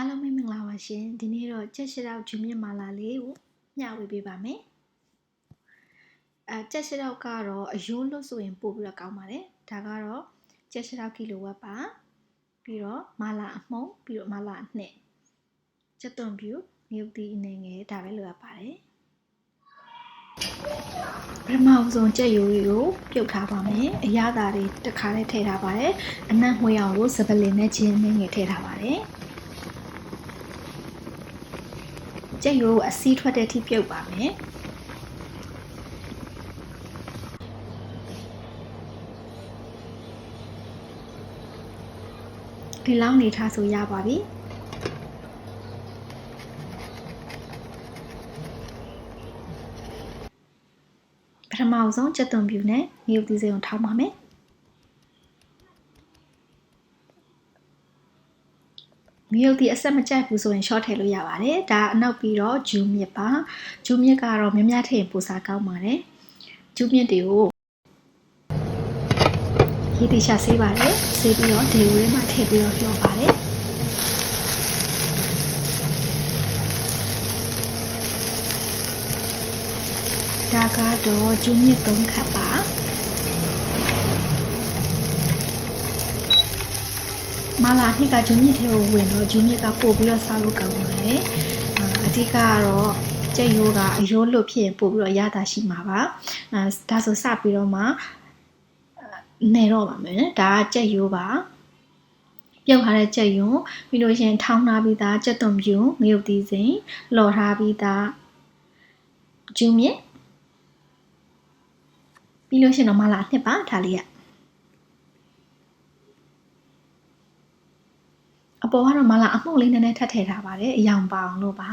အားလုံးပဲမင်္ဂလာပါရှင်ဒီနေ့တော့ကြက်ရှရောက်ဂျူမြင့်မာလာလေးကိုမျှဝေပေးပါမယ်အဲကြက်ရှရောက်ကတော့အယိုးလွတ်ဆိုရင်ပို့ပြီးတော့ကောင်းပါတယ်ဒါကတော့ကြက်ရှရောက်ကီလိုဝက်ပါပြီးတော့မာလာအမှုံပြီးတော့မာလာအနှစ်ကြက်သွန်ပြူမြုပ်သီးအနေငယ်ဒါပဲလိုအပ်ပါတယ်ပထမဆုံးကြက်ရိုးတွေကိုပြုတ်ထားပါမယ်အရသာတွေတစ်ခါလေးထည့်ထားပါတယ်အနံ့မွေးအောင်ကိုစပလင်နဲ့ချင်းနဲ့ငယ်ထည့်ထားပါတယ် ကြက်ရိုးအစီးထွက်တဲ့အထိပြုတ်ပါမယ်ဒီလောက်နေထားဆိုရပါပြီပထမဆုံးကြက်သွန်ပြူနဲ့မြုပ်သီးစိမ်ကိုထောင်းပါမယ် မြုပ်ဒီအဆက်မကြိုက်ဘူးဆိုရင် short ထည့်လို့ရပါတယ်ဒါအနောက်ပြီးတော့ဂျူးမြစ်ပါဂျူးမြစ်ကတော့များများထည့်ရင်ပိုစားကောင်းပါတယ်ဂျူးမြစ်တွေကိုရေတိချဆေးပါတယ်ဆေးပြီးတော့ဒေဝဲမှာထည့်ပြီးတော့လျှော်ပါတယ်ဒါကတော့ဂျူးမြစ်၃ခပ်ပါ မာလာနှစ်ကဂျူးမြစ်ထဲကိုဝင်တော့ဂျူးမြစ်ကပို့ပြီးတော့စားလို့ကောင်းပါတယ်အာအဓိကကတော့ကြက်ရိုးကအရိုးလွတ်ဖြစ်ရင်ပို့ပြီးတော့ရတာရှိမှာပါအဲဒါဆိုစပြီးတော့မှနေတော့ပါမယ်ဒါကကြက်ရိုးပါပြုတ်ထားတဲ့ကြက်ယွန်းပြီးလို့ရှိရင်ထောင်းထားပြီးသားကြက်သွန်ပြူငရုတ်သီးစိမ်လော်ထားပြီးသားဂျူးမြစ်ပြီးလို့ရှိရင်တော့မလာနှစ်ပါဒါလေးက အပေါ်ကတော့မလာအမှုန့်လေးနည်းနည်းထပ်ထည့်ထားပါတယ်အယောင်ပါအောင်လို့ပါ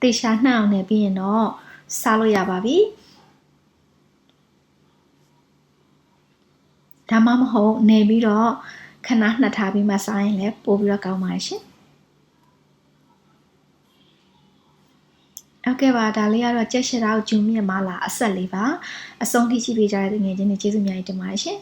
တေရှာနှောက်နေပြီးရင်တော့စားလို့ရပါပြီဒါမှမဟုတ်နေပြီးတော့ခဏနှစ်ထားပြီးမှစားရင်လည်းပို့ပြီးတော့ကောင်းပါရှင်ဟုတ်ကဲ့ပါဒါလေးကတော့ကြက်ရှရာကိုဂျူမြင့်မလာအဆက်လေးပါအဆုံးထိရှိပေးကြတဲ့ငွေချင်းတွေကျေးဇူးများတင်ပါတယ်ရှင်